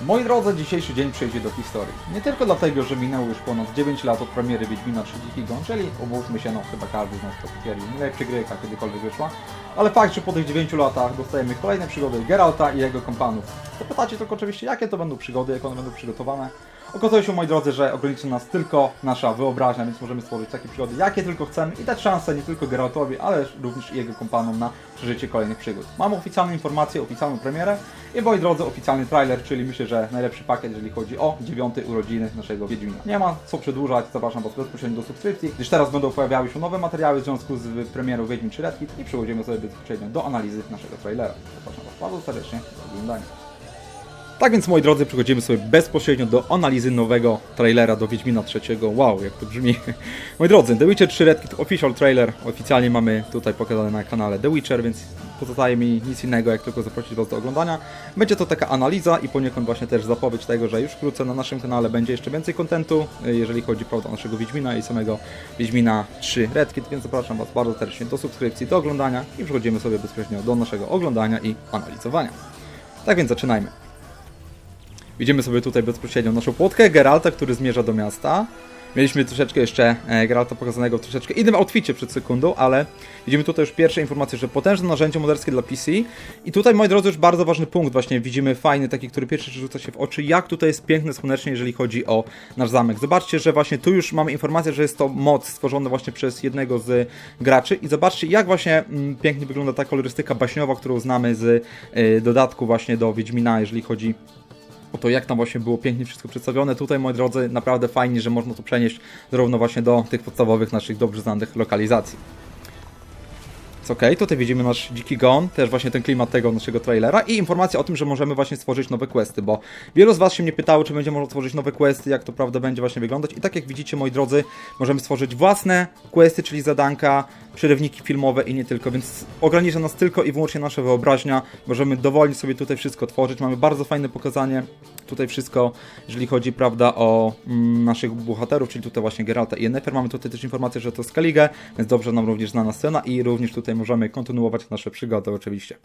Moi drodzy, dzisiejszy dzień przejdzie do historii. Nie tylko dlatego, że minęło już ponad 9 lat od premiery Wiedźmina 3 Dziki Gon, czyli umówmy się, no chyba każdy z nas to potwierdził, najlepsza gry, jaka kiedykolwiek wyszła, ale fakt, że po tych 9 latach dostajemy kolejne przygody Geralta i jego kompanów. Zapytacie tylko oczywiście, jakie to będą przygody, jak one będą przygotowane. Okazuje się, moi drodzy, że ograniczy nas tylko nasza wyobraźnia, więc możemy stworzyć takie przygody, jakie tylko chcemy i dać szansę nie tylko Geraltowi, ale również jego kompanom na przeżycie kolejnych przygód. Mamy oficjalną informację, oficjalną premierę i moi drodzy, oficjalny trailer, czyli myślę, że najlepszy pakiet, jeżeli chodzi o dziewiąte urodziny naszego Wiedźmina. Nie ma co przedłużać, zapraszam Was bezpośrednio do subskrypcji, gdyż teraz będą pojawiały się nowe materiały w związku z premierą Wiedźmin 3 Red Kit i przechodzimy sobie bezpośrednio do analizy naszego trailera. Zapraszam Was bardzo serdecznie do oglądania. Tak więc moi drodzy, przechodzimy sobie bezpośrednio do analizy nowego trailera do Wiedźmina trzeciego. Wow, jak to brzmi. Moi drodzy, The Witcher 3 Red Kit Official Trailer oficjalnie mamy tutaj pokazane na kanale The Witcher, więc pozostaje mi nic innego jak tylko zaprosić Was do oglądania. Będzie to taka analiza i poniekąd właśnie też zapowiedź tego, że już wkrótce na naszym kanale będzie jeszcze więcej kontentu, jeżeli chodzi prawda, o naszego Wiedźmina i samego Wiedźmina 3 Red Kit, więc zapraszam Was bardzo serdecznie do subskrypcji, do oglądania i przechodzimy sobie bezpośrednio do naszego oglądania i analizowania. Tak więc zaczynajmy. Widzimy sobie tutaj bezpośrednio naszą płotkę Geralta, który zmierza do miasta. Mieliśmy troszeczkę jeszcze e, Geralta pokazanego w troszeczkę innym outficie przed sekundą, ale widzimy tutaj już pierwsze informacje, że potężne narzędzie moderskie dla PC. I tutaj, moi drodzy, już bardzo ważny punkt, właśnie widzimy fajny, taki, który pierwszy rzuca się w oczy, jak tutaj jest piękne słonecznie, jeżeli chodzi o nasz zamek. Zobaczcie, że właśnie tu już mamy informację, że jest to moc stworzona właśnie przez jednego z graczy i zobaczcie, jak właśnie mm, pięknie wygląda ta kolorystyka baśniowa, którą znamy z e, dodatku właśnie do Wiedźmina, jeżeli chodzi o to, jak tam właśnie było pięknie wszystko przedstawione. Tutaj, moi drodzy, naprawdę fajnie, że można to przenieść zarówno właśnie do tych podstawowych naszych dobrze znanych lokalizacji. Jest ok, tutaj widzimy nasz dziki gon, też właśnie ten klimat tego naszego trailera i informacja o tym, że możemy właśnie stworzyć nowe questy, bo wielu z Was się mnie pytało, czy będzie można tworzyć nowe questy, jak to prawda będzie właśnie wyglądać i tak jak widzicie, moi drodzy, możemy stworzyć własne questy, czyli zadanka, przerywniki filmowe i nie tylko, więc ogranicza nas tylko i wyłącznie nasza wyobraźnia, możemy dowolnie sobie tutaj wszystko tworzyć, mamy bardzo fajne pokazanie, tutaj wszystko, jeżeli chodzi, prawda, o mm, naszych bohaterów, czyli tutaj właśnie Geralta i Yennefer, mamy tutaj też informację, że to Skellige, więc dobrze nam również znana scena i również tutaj możemy kontynuować nasze przygody oczywiście.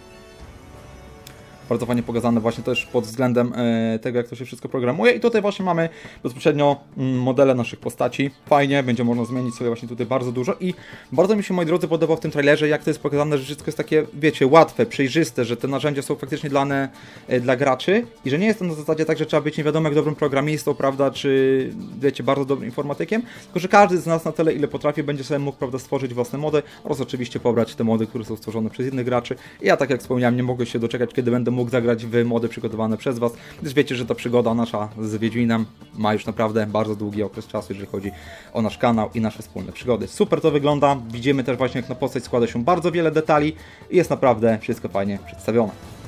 Bardzo fajnie pokazane właśnie też pod względem e, tego, jak to się wszystko programuje. I tutaj właśnie mamy bezpośrednio mm, modele naszych postaci. Fajnie, będzie można zmienić sobie właśnie tutaj bardzo dużo. I bardzo mi się, moi drodzy, podoba w tym trailerze, jak to jest pokazane, że wszystko jest takie, wiecie, łatwe, przejrzyste, że te narzędzia są faktycznie dane e, dla graczy i że nie jest to na zasadzie tak, że trzeba być nie wiadomo jak dobrym programistą, prawda, czy wiecie, bardzo dobrym informatykiem, tylko że każdy z nas na tyle, ile potrafi, będzie sobie mógł, prawda, stworzyć własne mody oraz oczywiście pobrać te mody, które są stworzone przez innych graczy. I ja, tak jak wspomniałem, nie mogę się doczekać, kiedy będę mógł zagrać w mody przygotowane przez Was, gdyż wiecie, że ta przygoda nasza z Wiedźminem ma już naprawdę bardzo długi okres czasu, jeżeli chodzi o nasz kanał i nasze wspólne przygody. Super to wygląda, widzimy też właśnie, jak na postać składa się bardzo wiele detali i jest naprawdę wszystko fajnie przedstawione.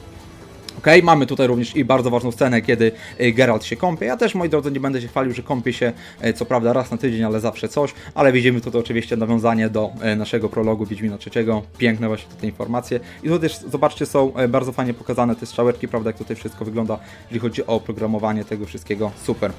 Ok, mamy tutaj również i bardzo ważną scenę, kiedy y, Geralt się kąpie. Ja też, moi drodzy, nie będę się chwalił, że kąpie się y, co prawda raz na tydzień, ale zawsze coś. Ale widzimy tutaj oczywiście nawiązanie do y, naszego prologu Wiedźmina III. Piękne właśnie te informacje. I tutaj też, zobaczcie, są bardzo fajnie pokazane te strzałeczki, prawda, jak tutaj wszystko wygląda, jeżeli chodzi o programowanie tego wszystkiego. Super.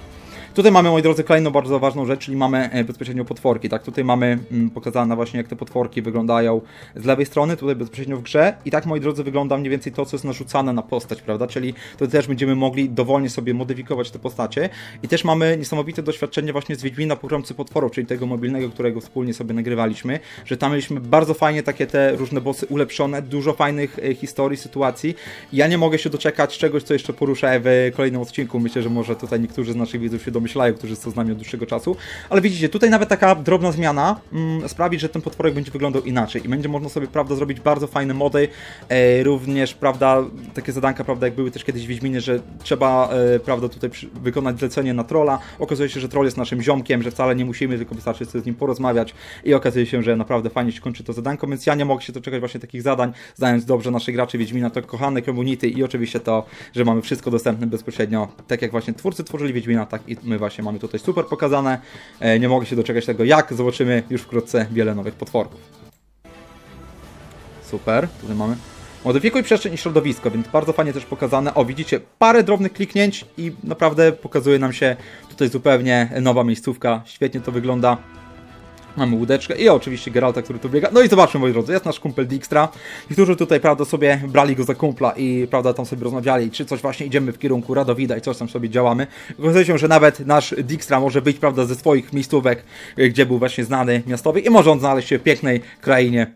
Tutaj mamy, moi drodzy, kolejną bardzo ważną rzecz, czyli mamy e, bezpośrednio potworki, tak? Tutaj mamy mm, pokazane właśnie, jak te potworki wyglądają z lewej strony, tutaj bezpośrednio w grze i tak, moi drodzy, wygląda mniej więcej to, co jest narzucane na postać, prawda? Czyli tutaj też będziemy mogli dowolnie sobie modyfikować te postacie i też mamy niesamowite doświadczenie właśnie z Wiedźmina Pogromcy Potworów, czyli tego mobilnego, którego wspólnie sobie nagrywaliśmy, że tam mieliśmy bardzo fajnie takie te różne bossy ulepszone, dużo fajnych e, historii, sytuacji. Ja nie mogę się doczekać czegoś, co jeszcze poruszę w kolejnym odcinku. Myślę, że może tutaj niektórzy z naszych widzów się domyślają, którzy są z nami od dłuższego czasu. Ale widzicie, tutaj nawet taka drobna zmiana mm, sprawi, że ten potworek będzie wyglądał inaczej i będzie można sobie, prawda, zrobić bardzo fajne mody. E, również, prawda, takie zadanka, prawda, jak były też kiedyś w Wiedźminie, że trzeba, e, prawda, tutaj przy, wykonać zlecenie na trolla. Okazuje się, że troll jest naszym ziomkiem, że wcale nie musimy, tylko wystarczy sobie z nim porozmawiać i okazuje się, że naprawdę fajnie się kończy to zadanko, więc ja nie mogę się doczekać właśnie takich zadań, znając dobrze naszych graczy Wiedźmina, to kochane community i oczywiście to, że mamy wszystko dostępne bezpośrednio, tak jak właśnie twórcy tworzyli Wiedźmina, tak i my właśnie mamy tutaj super pokazane. E, nie mogę się doczekać tego, jak zobaczymy już wkrótce wiele nowych potworków. Super, tutaj mamy. Modyfikuj przestrzeń i środowisko, więc bardzo fajnie też pokazane. O, widzicie, parę drobnych kliknięć i naprawdę pokazuje nam się tutaj zupełnie nowa miejscówka. Świetnie to wygląda. Mamy łódeczkę i oczywiście Geralta, który tu biega. No i zobaczmy, moi drodzy, jest nasz kumpel Dijkstra, którzy tutaj, prawda, sobie brali go za kumpla i, prawda, tam sobie rozmawiali, czy coś właśnie idziemy w kierunku Radowida i coś tam sobie działamy. Okazuje się, że nawet nasz Dijkstra może być, prawda, ze swoich miejscówek, gdzie był właśnie znany miastowy i może on znaleźć się w pięknej krainie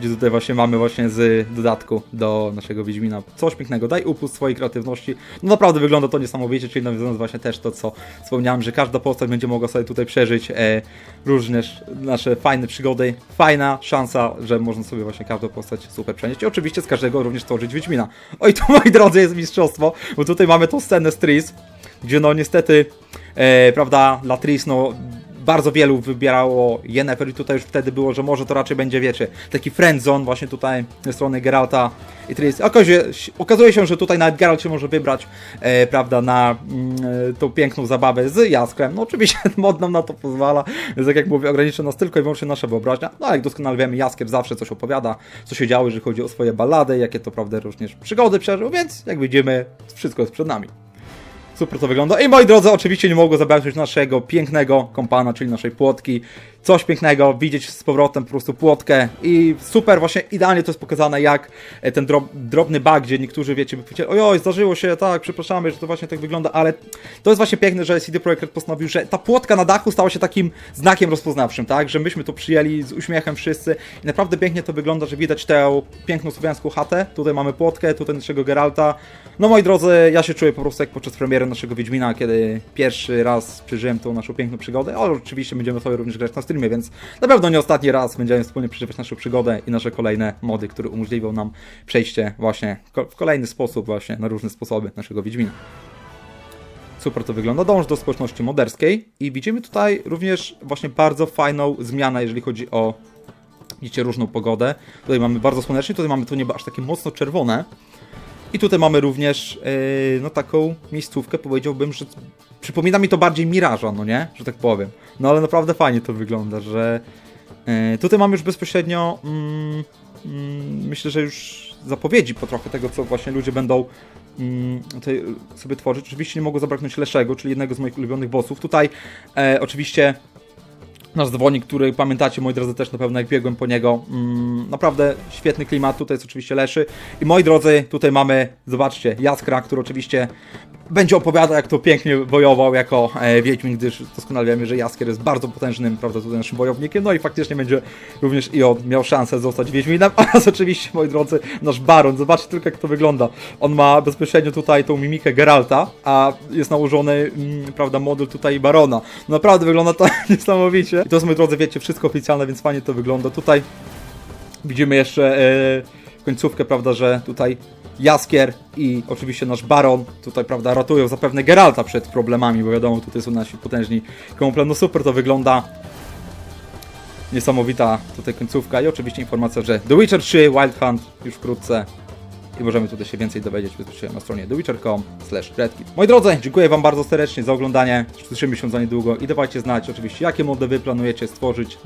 gdzie tutaj właśnie mamy właśnie z dodatku do naszego Wiedźmina coś pięknego. Daj upust swojej kreatywności. No naprawdę wygląda to niesamowicie, czyli nawiązując właśnie też to, co wspomniałem, że każda postać będzie mogła sobie tutaj przeżyć e, różne sz- nasze fajne przygody. Fajna szansa, że można sobie właśnie każdą postać super przenieść. I oczywiście z każdego również tworzyć Wiedźmina. Oj, tu moi drodzy jest mistrzostwo, bo tutaj mamy tą scenę z Tris, gdzie no niestety, e, prawda, Latris no bardzo wielu wybierało Yennefer i tutaj już wtedy było, że może to raczej będzie, wiecie, taki friendzone właśnie tutaj ze strony Geralta i Tris. Okazuje, okazuje się, że tutaj nawet Geralt się może wybrać, e, prawda, na mm, e, tą piękną zabawę z Jaskrem. No oczywiście mod nam na to pozwala, więc tak jak mówię, ogranicza nas tylko i wyłącznie nasza wyobraźnia. No jak doskonale wiemy, Jaskier zawsze coś opowiada, co się działo, jeżeli chodzi o swoje ballady, jakie to, prawda, również przygody przeżył, więc jak widzimy, wszystko jest przed nami. Super to wygląda. I moi drodzy, oczywiście nie mogło zabraknąć naszego pięknego kompana, czyli naszej płotki. Coś pięknego, widzieć z powrotem po prostu płotkę. I super, właśnie idealnie to jest pokazane, jak e, ten drob, drobny bug, gdzie niektórzy, wiecie, by ojoj, zdarzyło się, tak, przepraszamy, że to właśnie tak wygląda, ale to jest właśnie piękne, że CD Projekt postanowił, że ta płotka na dachu stała się takim znakiem rozpoznawczym, tak, że myśmy to przyjęli z uśmiechem wszyscy. I naprawdę pięknie to wygląda, że widać tę piękną słowiańską chatę, tutaj mamy płotkę, tutaj naszego Geralta, no moi drodzy, ja się czuję po prostu jak podczas premiery naszego Wiedźmina, kiedy pierwszy raz przeżyłem tą naszą piękną przygodę, ale oczywiście będziemy sobie również grać na streamie, więc na pewno nie ostatni raz będziemy wspólnie przeżywać naszą przygodę i nasze kolejne mody, które umożliwią nam przejście właśnie w kolejny sposób właśnie, na różne sposoby naszego Wiedźmina. Super to wygląda. Dąż do społeczności moderskiej i widzimy tutaj również właśnie bardzo fajną zmianę, jeżeli chodzi o widzicie różną pogodę. Tutaj mamy bardzo słonecznie, tutaj mamy to niebo aż takie mocno czerwone. I tutaj mamy również yy, no taką miejscówkę, powiedziałbym, że przypomina mi to bardziej Miraża, no nie? Że tak powiem. No ale naprawdę fajnie to wygląda, że yy, tutaj mamy już bezpośrednio mm, mm, myślę, że już zapowiedzi po trochę tego, co właśnie ludzie będą mm, tutaj sobie tworzyć. Oczywiście nie mogło zabraknąć Leszego, czyli jednego z moich ulubionych bossów. Tutaj e, oczywiście nasz dzwonik, który pamiętacie, moi drodzy, też na pewno jak biegłem po niego. Mm, naprawdę świetny klimat, tutaj jest oczywiście Leszy. I moi drodzy, tutaj mamy, zobaczcie, Jaskra, który oczywiście będzie opowiadał, jak to pięknie wojował jako e, Wiedźmin, gdyż doskonale wiemy, że Jaskier jest bardzo potężnym, prawda, tutaj naszym wojownikiem, no i faktycznie będzie również i on miał szansę zostać Wiedźminem, oraz oczywiście, moi drodzy, nasz Baron, zobaczcie tylko, jak to wygląda. On ma bezpośrednio tutaj tą mimikę Geralta, a jest nałożony, mm, prawda, model tutaj Barona. Naprawdę wygląda to niesamowicie. I to jest, moi drodzy, wiecie, wszystko oficjalne, więc fajnie to wygląda. Tutaj widzimy jeszcze e, końcówkę, prawda, że tutaj Jaskier i oczywiście nasz Baron tutaj, prawda, ratują zapewne Geralta przed problemami, bo wiadomo, tutaj są nasi potężni kumple. No super to wygląda. Niesamowita tutaj końcówka i oczywiście informacja, że The Witcher 3 Wild Hunt już wkrótce i możemy tutaj się więcej dowiedzieć bezpośrednio na stronie thewitcher.com redkit. Moi drodzy, dziękuję Wam bardzo serdecznie za oglądanie. Słyszymy się za niedługo i dawajcie znać oczywiście, jakie mody Wy planujecie stworzyć